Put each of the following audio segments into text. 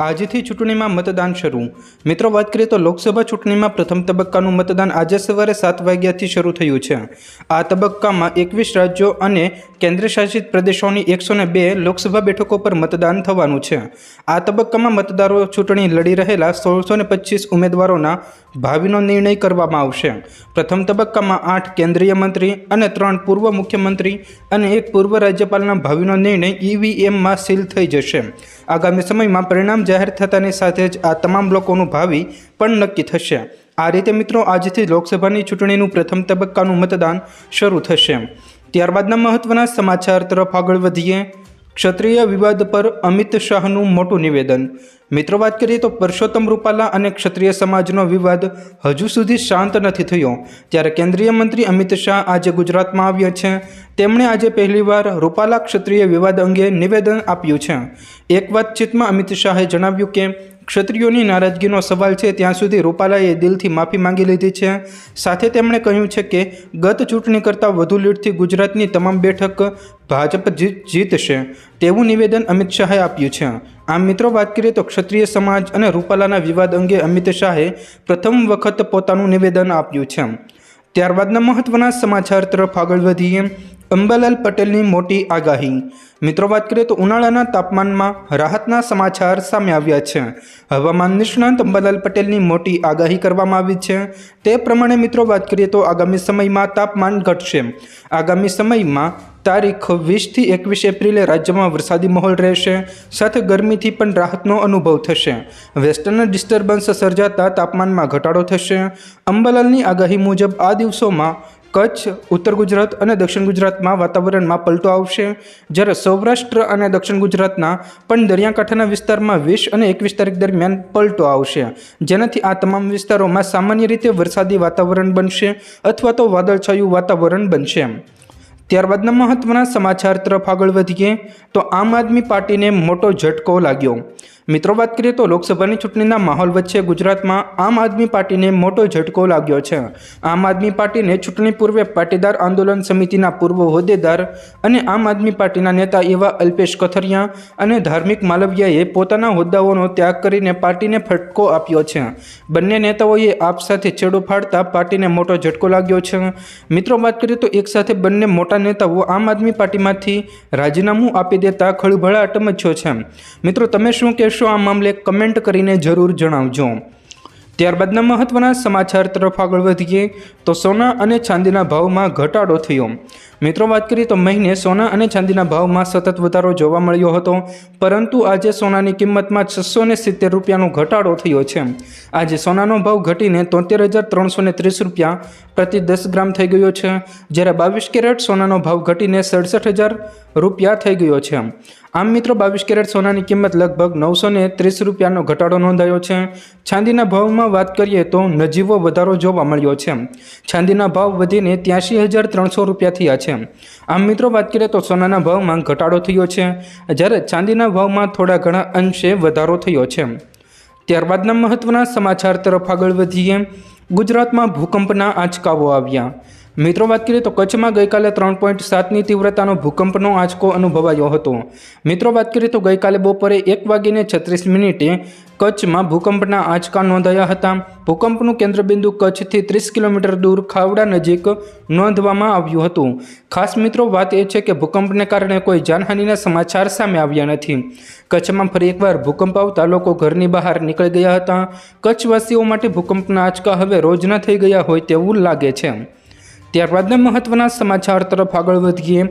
આજથી ચૂંટણીમાં મતદાન શરૂ. મિત્રો, વાત કરીએ તો લોકસભા ચૂંટણીમાં પ્રથમ તબક્કાનું મતદાન આજે સવારે સાત વાગ્યાથી શરૂ થયું છે. આ તબક્કામાં એકવીસ રાજ્યો અને કેન્દ્રશાસિત પ્રદેશોની એકસો બે લોકસભા બેઠકો પર મતદાન થવાનું છે. આ તબક્કામાં મતદારો ચૂંટણી લડી રહેલા સોળસો પચીસ ઉમેદવારોના ભાવિનો નિર્ણય કરવામાં આવશે. પ્રથમ તબક્કામાં આઠ કેન્દ્રીય મંત્રી અને ત્રણ પૂર્વ મુખ્યમંત્રી અને એક પૂર્વ રાજ્યપાલના ભાવિનો નિર્ણય ઈવીએમમાં સીલ થઈ જશે. આગામી સમયમાં પરિણામ જાહેર થતાની સાથે જ આ તમામ લોકોનું ભાવિ પણ નક્કી થશે. આ રીતે મિત્રો આજથી લોકસભાની ચૂંટણીનું પ્રથમ તબક્કાનું મતદાન શરૂ થશે. ત્યારબાદના મહત્વના સમાચાર તરફ આગળ વધીએ. ક્ષત્રિય વિવાદ પર અમિત શાહનું મોટું નિવેદન. મિત્રો, વાત કરીએ તો પરસોત્તમ રૂપાલા અને ક્ષત્રિય સમાજનો વિવાદ હજુ સુધી શાંત નથી થયો. ત્યારે કેન્દ્રીય મંત્રી અમિત શાહ આજે ગુજરાતમાં આવ્યા છે, તેમણે આજે પહેલીવાર રૂપાલા ક્ષત્રિય વિવાદ અંગે નિવેદન આપ્યું છે. એક વાતચીતમાં અમિત શાહે જણાવ્યું કે ક્ષત્રિયોની નારાજગીનો સવાલ છે, ત્યાં સુધી રૂપાલાએ દિલથી માફી માંગી લીધી છે. સાથે તેમણે કહ્યું છે કે, ગત ચૂંટણી કરતાં વધુ લીડથી ગુજરાતની તમામ બેઠક ભાજપ જીત જીતશે. તેવું નિવેદન અમિત શાહે આપ્યું છે. આમ મિત્રો, વાત કરીએ તો ક્ષત્રિય સમાજ અને રૂપાલાના વિવાદ અંગે અમિત શાહે પ્રથમ વખત પોતાનું નિવેદન આપ્યું છે. ત્યારબાદના મહત્વના સમાચાર તરફ આગળ વધીએ. અંબાલાલ પટેલની મોટી આગાહી. મિત્રો, વાત કરીએ તો ઉનાળાના તાપમાનમાં રાહતના સમાચાર સામે આવ્યા છે. હવામાન નિષ્ણાંત અંબાલાલ પટેલની મોટી આગાહી કરવામાં આવી છે. તે પ્રમાણે, મિત્રો, વાત કરીએ તો આગામી સમયમાં તાપમાન ઘટશે. આગામી સમયમાં તારીખ વીસથી એકવીસ એપ્રિલે રાજ્યમાં વરસાદી માહોલ રહેશે. સાથે ગરમીથી પણ રાહતનો અનુભવ થશે. વેસ્ટર્ન ડિસ્ટર્બન્સ સર્જાતા તાપમાનમાં ઘટાડો થશે. અંબાલાલની આગાહી મુજબ આ દિવસોમાં કચ્છ, ઉત્તર ગુજરાત અને દક્ષિણ ગુજરાતમાં વાતાવરણમાં પલટો આવશે. જ્યારે સૌરાષ્ટ્ર અને દક્ષિણ ગુજરાતના પણ દરિયાકાંઠાના વિસ્તારમાં વીસ અને એકવીસ તારીખ દરમિયાન પલટો આવશે. જેનાથી આ તમામ વિસ્તારોમાં સામાન્ય રીતે વરસાદી વાતાવરણ બનશે અથવા તો વાદળછાયું વાતાવરણ બનશે. ત્યારબાદના મહત્વના સમાચાર તરફ આગળ વધીએ, તો આમ આદમી પાર્ટીને મોટો ઝટકો લાગ્યો. મિત્રો, વાત કરીએ તો લોકસભાની ચૂંટણીના માહોલ વચ્ચે ગુજરાતમાં આમ આદમી પાર્ટીને મોટો ઝટકો લાગ્યો છે. આમ આદમી પાર્ટીને ચૂંટણી પૂર્વે પાટીદાર આંદોલન સમિતિના પૂર્વ હોદ્દેદાર અને આમ આદમી પાર્ટીના નેતા એવા અલ્પેશ કથરિયા અને ધાર્મિક માલવિયાએ પોતાના હોદ્દાઓનો ત્યાગ કરીને પાર્ટીને ફટકો આપ્યો છે. બંને નેતાઓએ આપ સાથે છેડો ફાડતા પાર્ટીને મોટો ઝટકો લાગ્યો છે. મિત્રો, વાત કરીએ તો એકસાથે બંને મોટા નેતાઓ આમ આદમી પાર્ટીમાંથી રાજીનામું આપી દેતા ખળભળાટ મચ્યો છે. મિત્રો, તમે શું કહેશો આ મામલે કમેન્ટ કરીને જરૂર જણાવજો. ત્યારબાદના મહત્વના સમાચાર તરફ આગળ વધીએ તો સોના અને ચાંદીના ભાવમાં ઘટાડો થયો. મિત્રો, વાત કરીએ તો મહિને સોના અને ચાંદીના ભાવમાં સતત વધારો જોવા મળ્યો હતો, પરંતુ આજે સોનાની કિંમતમાં છસો ને સિત્તેર રૂપિયાનો ઘટાડો થયો છે. આજે સોનાનો ભાવ ઘટીને તોતેર હજાર ત્રણસો ને ત્રીસ રૂપિયા પ્રતિ દસ ગ્રામ થઈ ગયો છે, જ્યારે બાવીસ કેરેટ સોનાનો ભાવ ઘટીને સડસઠ હજાર રૂપિયા થઈ ગયો છે. આમ મિત્રો, બાવીસ કેરેટ સોનાની કિંમત લગભગ નવસો ને ત્રીસ રૂપિયાનો ઘટાડો નોંધાયો છે. ચાંદીના ભાવમાં વાત કરીએ તો નજીવો વધારો જોવા મળ્યો છે. ચાંદીના ભાવ વધીને ત્યાંશી હજાર ત્રણસો રૂપિયા થયા છે. આમ મિત્રો, વાત કરીએ તો સોનાના ભાવમાં ઘટાડો થયો છે. જ્યારે ચાંદીના ભાવમાં થોડા ઘણા અંશે વધારો થયો છે. ત્યારબાદના મહત્વના સમાચાર તરફ આગળ વધીએ. ગુજરાતમાં ભૂકંપના આંચકાઓ આવ્યા. મિત્રો, વાત કરીએ તો કચ્છમાં ગઈકાલે ત્રણ પોઈન્ટ સાતની તીવ્રતાનો ભૂકંપનો આંચકો અનુભવાયો હતો. મિત્રો, વાત કરીએ તો ગઈકાલે બપોરે એક વાગીને છત્રીસ મિનિટે કચ્છમાં ભૂકંપના આંચકા નોંધાયા હતા. ભૂકંપનું કેન્દ્રબિંદુ કચ્છથી ત્રીસ કિલોમીટર દૂર ખાવડા નજીક નોંધવામાં આવ્યું હતું. ખાસ મિત્રો, વાત એ છે કે ભૂકંપને કારણે કોઈ જાનહાનિના સમાચાર સામે આવ્યા નથી. કચ્છમાં ફરી એકવાર ભૂકંપ આવતા લોકો ઘરની બહાર નીકળી ગયા હતા. કચ્છવાસીઓ માટે ભૂકંપના આંચકા હવે રોજના થઈ ગયા હોય તેવું લાગે છે. ત્યારબાદના મહત્વના સમાચાર તરફ આગળ વધીએ,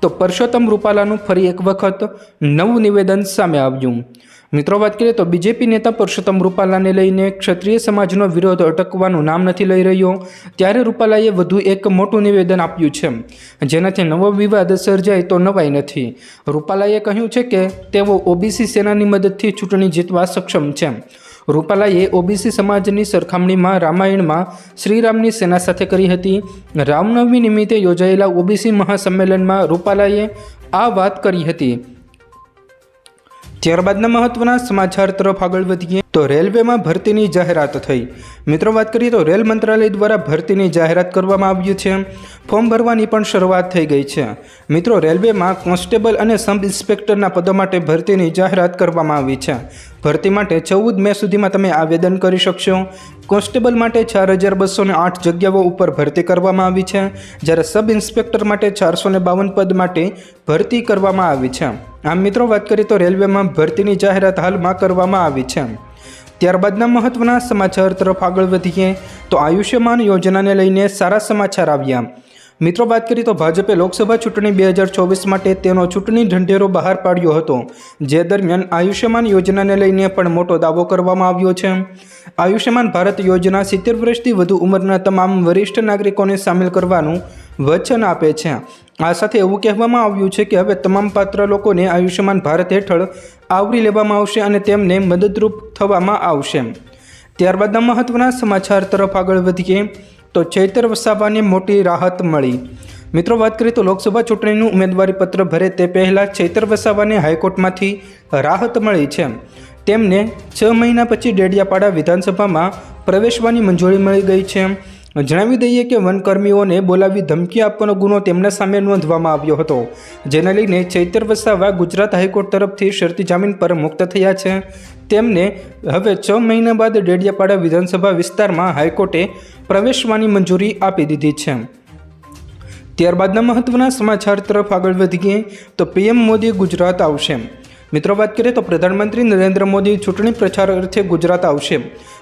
તો પરસોત્તમ રૂપાલાનું ફરી એક વખત નવું નિવેદન સામે આવ્યું. મિત્રો, વાત કરીએ તો બીજેપી નેતા પરસોત્તમ રૂપાલાને લઈને ક્ષત્રિય સમાજનો વિરોધ અટકવાનું નામ નથી લઈ રહ્યો, ત્યારે રૂપાલાએ વધુ એક મોટું નિવેદન આપ્યું છે. જેનાથી નવો વિવાદ સર્જાય તો નવાઈ નથી. રૂપાલાએ કહ્યું છે કે તેઓ ઓબીસી સેનાની મદદથી ચૂંટણી જીતવા સક્ષમ છે. રૂપાલાએ ઓબીસી સમાજની સરખામણીમાં રામાયણમાં શ્રીરામની સેના સાથે કરી હતી. રામનવમી નિમિત્તે યોજાયેલા ઓબીસી મહાસંમેલનમાં રૂપાલાએ આ વાત કરી હતી. ત્યારબાદના મહત્વના સમાચાર તરફ આગળ વધીએ તો રેલવેમાં ભરતીની જાહેરાત થઈ. મિત્રો, વાત કરીએ તો રેલ મંત્રાલય દ્વારા ભરતીની જાહેરાત કરવામાં આવ્યું છે. ફોર્મ ભરવાની પણ શરૂઆત થઈ ગઈ છે. મિત્રો, રેલવેમાં કોન્સ્ટેબલ અને સબ ઇન્સ્પેક્ટરના પદો માટે ભરતીની જાહેરાત કરવામાં આવી છે. ભરતી માટે ચૌદ મે સુધીમાં તમે આવેદન કરી શકશો. કોન્સ્ટેબલ માટે ચાર હજાર બસો ને આઠ જગ્યાઓ ઉપર ભરતી કરવામાં આવી છે. જ્યારે સબ ઇન્સ્પેક્ટર માટે ચારસો બાવન પદ માટે ભરતી કરવામાં આવી છે. આમ મિત્રો વાત કરીએ તો રેલવેમાં ભરતીની જાહેરાત હાલમાં કરવામાં આવી છે. ત્યારબાદના મહત્વના સમાચાર તરફ આગળ વધીએ તો આયુષ્યમાન યોજનાને લઈને સારા સમાચાર આવ્યા. મિત્રો વાત કરીએ તો ભાજપે લોકસભા ચૂંટણી બે હજાર ચોવીસ માટે તેનો ચૂંટણી ઢંઢેરો બહાર પાડ્યો હતો. જે દરમિયાન આયુષ્યમાન યોજનાને લઈને પણ મોટો દાવો કરવામાં આવ્યો છે. આયુષ્યમાન ભારત યોજના સિત્તેર વર્ષથી વધુ ઉંમરના તમામ વરિષ્ઠ નાગરિકોને સામેલ કરવાનું વચન આપે છે. આ સાથે એવું કહેવામાં આવ્યું છે કે હવે તમામ પાત્ર લોકોને આયુષ્યમાન ભારત હેઠળ આવરી લેવામાં આવશે અને તેમને મદદરૂપ થવામાં આવશે. ત્યારબાદના મહત્વના સમાચાર તરફ આગળ વધીએ, તો ચૈતર વસાવાને મોટી રાહત મળી. મિત્રો, વાત કરીએ તો લોકસભા ચૂંટણીનું ઉમેદવારી પત્ર ભરે તે પહેલાં ચૈતર વસાવાને હાઈકોર્ટમાંથી રાહત મળી છે. તેમને છ મહિના પછી ડેડિયાપાડા વિધાનસભામાં પ્રવેશવાની મંજૂરી મળી ગઈ છે. જણાવી દઈએ કે વનકર્મીઓને બોલાવી ધમકી આપવાનો ગુનો તેમના સામે નોંધવામાં આવ્યો હતો, જેને લઈને ચૈતર વસાવા ગુજરાત હાઈકોર્ટ તરફથી શરતી જામીન પર મુક્ત થયા છે. તેમને હવે છ મહિના બાદ ડેડિયાપાડા વિધાનસભા વિસ્તારમાં હાઈકોર્ટે પ્રવેશવાની મંજૂરી આપી દીધી છે. ત્યારબાદના મહત્વના સમાચાર તરફ આગળ વધીએ, તો પીએમ મોદી ગુજરાત આવશે. મિત્રો, વાત કરીએ તો પ્રધાનમંત્રી નરેન્દ્ર મોદી ચૂંટણી પ્રચાર અર્થે ગુજરાત આવશે.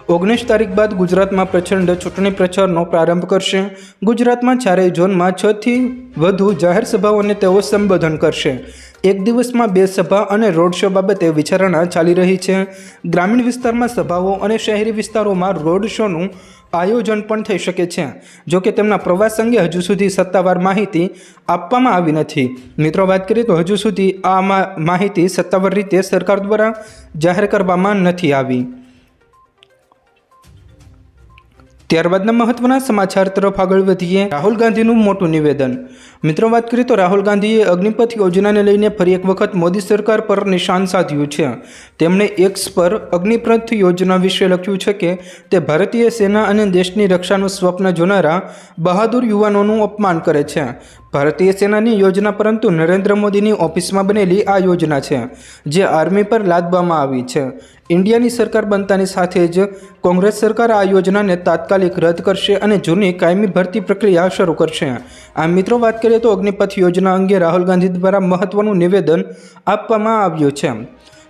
ઓગણીસ તારીખ બાદ ગુજરાતમાં પ્રચંડ ચૂંટણી પ્રચારનો પ્રારંભ કરશે. ગુજરાતમાં ચારેય ઝોનમાં છથી વધુ જાહેર સભાઓને તેઓ સંબોધન કરશે. એક દિવસમાં બે સભા અને રોડ શો બાબતે વિચારણા ચાલી રહી છે. ગ્રામીણ વિસ્તારમાં સભાઓ અને શહેરી વિસ્તારોમાં રોડ શોનું આયોજન પણ થઈ શકે છે. જો કે તેમના પ્રવાસ અંગે હજુ સુધી સત્તાવાર માહિતી આપવામાં આવી નથી. મિત્રો, વાત કરીએ તો હજુ સુધી આ માહિતી સત્તાવાર રીતે સરકાર દ્વારા જાહેર કરવામાં નથી આવી. ત્યારબાદના મહત્વના સમાચાર તરફ આગળ વધીએ રાહુલ ગાંધીનું મોટું નિવેદન. મિત્રો, વાત કરીએ તો રાહુલ ગાંધીએ અગ્નિપથ યોજનાને લઈને ફરી એક વખત મોદી સરકાર પર નિશાન સાધ્યું છે. તેમણે એક્સ પર અગ્નિપથ યોજના વિશે લખ્યું છે કે, તે ભારતીય સેના અને દેશની રક્ષાનું સ્વપ્ન જોનારા બહાદુર યુવાનોનું અપમાન કરે છે. ભારતીય સેનાની યોજના પરંતુ નરેન્દ્ર મોદીની ઓફિસમાં બનેલી આ યોજના છે, જે આર્મી પર લાદવામાં આવી છે. ઇન્ડિયાની સરકાર બનતાની સાથે જ કોંગ્રેસ સરકાર આ યોજનાને તાત્કાલિક રદ કરશે અને જૂની કાયમી ભરતી પ્રક્રિયા શરૂ કરશે. આ મિત્રો વાત કરીએ તો અગ્નિપથ યોજના અંગે રાહુલ ગાંધી દ્વારા મહત્વનું નિવેદન આપવામાં આવ્યું છે.